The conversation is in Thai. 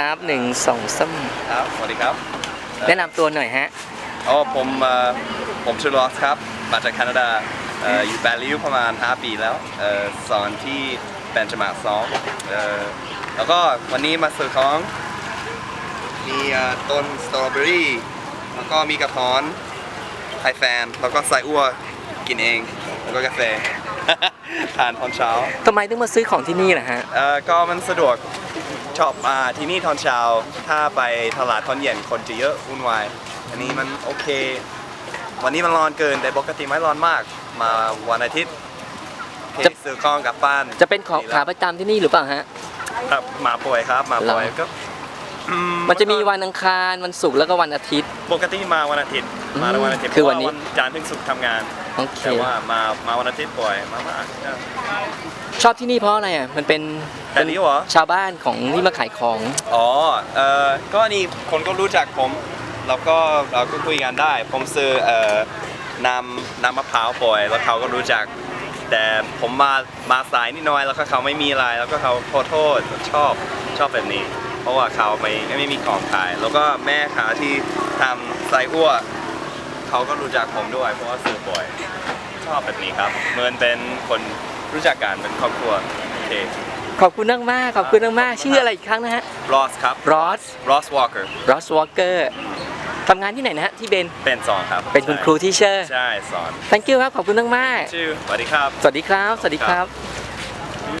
ครับหนึ่งสองสามครับสวัสดีครับแนะนำตัวหน่อยฮะอ๋อผมเอ่อผมชื่อลอสครับ มาจากแคนาดาเอ่ออยู่แบลิวประมาณ 5 ปีแล้วเอ่อสอนที่แบนจมาสองเอ่อแล้วก็วันนี้มาซื้อของ มีเอ่อต้นสตรอเบอรี่แล้วก็มีกระท้อนไฮแฟน แล้วก็ไส้อั่วกินเอง แล้วก็กาแฟ ทานตอนเช้าทำไมถึงมาซื้อของที่นี่ล่ะฮะ เอ่อก็มันสะดวกชอบมาที่นี่ตอนเช้า ถ้าไปตลาดตอนเย็นคนจะเยอะวุ่นวาย อันนี้มันโอเค วันนี้มันร้อนเกินแต่ปกติไม่ร้อนมาก มาวันอาทิตย์โอเคจะ ซื้อของกลับบ้านจะเป็นของขาประจำที่นี่หรือเปล่าฮะ ครับมาป่วยครับมาป่วยเหรอก็ อืมันจะมีวันอังคารวันศุกร์แล้วก็วันอาทิตย์ ปกติมาวันอาทิตย์ มาอืมวันอาทิตย์คือวันนี้ เพราะาจันทร์ถึงศุกร์ทำงาน โอเคแต่ว่ามามาวันอาทิตย์ป่วยมามากชอบที่นี่เพราะอะไรอะมันเป็นแต่นี้เหรอ ชาวบ้านของที่มาขายของ อ๋อ เอ่อ ก็นี่คนก็รู้จักผม แล้วก็เราก็คุยกันได้ ผมซื้อเอ่อน้ำน้ำมะพร้าวบ่อย แล้วเขาก็รู้จัก แต่ผมมา มาสายนิดหน่อย แล้วก็เขาไม่มีอะไร แล้วก็เขาขอโทษชอบ ชอบแบบนี้ เพราะว่าเขาไม่ไม่มีของขาย แล้วก็แม่ขาที่ทำไส้อั่วเขาก็รู้จักผมด้วย เพราะว่าซื้อบ่อยชอบแบบนี้ครับเหมือนเป็นคนรู้จักกันเป็นครอบครัวโอเคขอบคุณมากมากๆขอบคุณมากมากๆชื่ออะไรอีกครั้งนะฮะรอสครับรอสรอสวอลเกอร์รอสวอลเกอร์ทำงานที่ไหนนะฮะที่เบนเป็นสอนครับ เป็นคุณครูที่เชอร์ใช่สอน thank you ครับขอบคุณมากมากชื่อสวัสดีครับๆสวัสดีครับ สวัสดีครับ